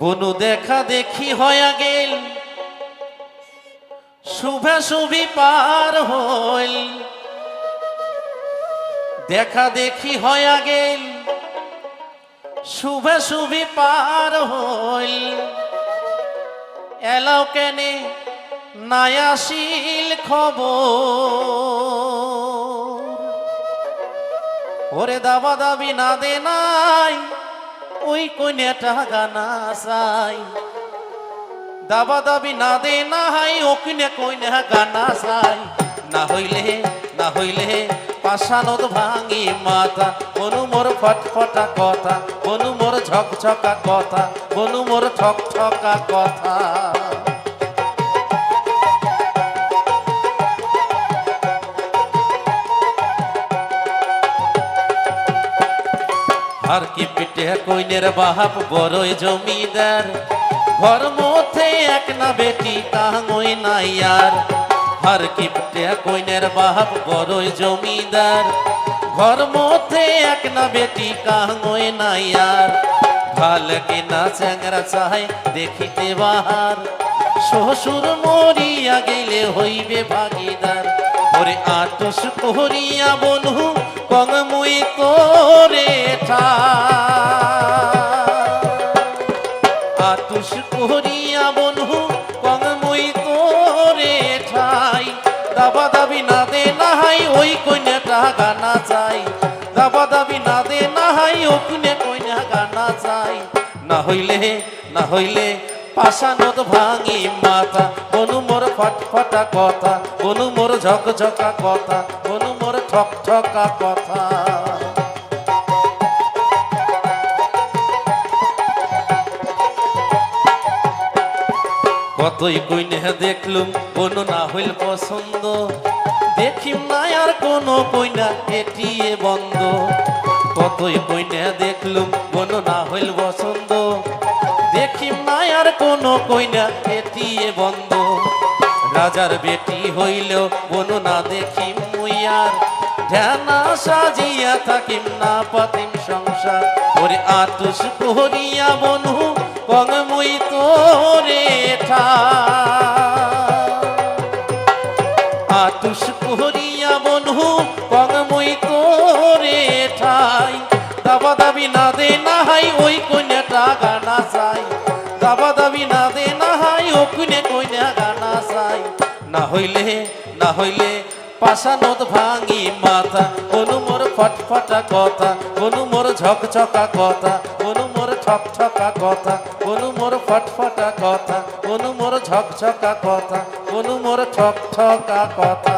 বনু দেখা দেখি হয়া গেল। শুভা শুভি পার হইল। দেখা দেখি হয়া গেল। শুভা শুভি পার হইল। এলাও কেনে নায়াশিল খবর। ওরে দাবা দাবি না দে নাই ওই কন্যাটা গানা চাই। দাবা দাবি না দে, না হাই, ও কিনে কইনা গানা চাই। না হইলে না হইলে পাশানত ভাঙি মাতা বনু মোর ফটফটা কথা, বনু মোর ঝকঝকা কথা, বনু মোর ঠক ঠকা কথা। আর কি পিঠে কইনের বাহাপ বড়ই জমিদার। ঘর মধ্যে এক না বেটি কাহই নাই আর। আর কি পিঠে কইনের বাহাপ বড়ই জমিদার। ঘর মধ্যে এক না বেটি কাহই নাই আর। ভালো কিনা চ্যাংরা চাই দেখিতে বাহার। শ্বশুর মরিয়া গেলে হইবে ভাগিদার। ওরে আটস করিয়া বনু কংমুই তোরে আতুষ করিয়া বনু কংমুই তোরে ঠাই। দাবা দাবি না দে নাহাই ওই কন্যাটা গানা চাই। দাবা দাবি না দে নাহাই ও কুনে কন্যা গানা চাই। না হইলে না হইলে পাশানত ভাঙি মাথা, বনু মোর ফটফটা কথা, বনু মোর ঝকঝকা কথা, বনু মোর ঠক ঠকা কথা। কতই কইনে দেখলুম কোনো না হইল পছন্দ। দেখি আর কোনো কইনা এটিয়ে বন্ধ। কতই কইনে দেখলুম কোনো না হইল পছন্দ দেখিম মায়ার আর কোনো কইনা এটিয়ে বন্ধ। রাজার বেটি হইলেও বনু না দেখিম মুইয়ার ধ্যানা সাজিয়া থাকিম না পাতিম সংসার। ওরে আতুস করিয়া বনু, কং মুই তোরে ঠা দাবা দাবি না দে, না হাই ও কুনে কইনা গানা চাই। না হইলে না হইলে পাশানত ভাঙি মাথা। কোনো মোর ফটফটা কথা কোনো মোর ঝকঝকা কথা কোনো মোর ঠক ঠকা কথা কোনো মোর ফটফটা কথা কোনো মোর ঝকঝকা কথা কোনো মোর ঠক ঠকা কথা।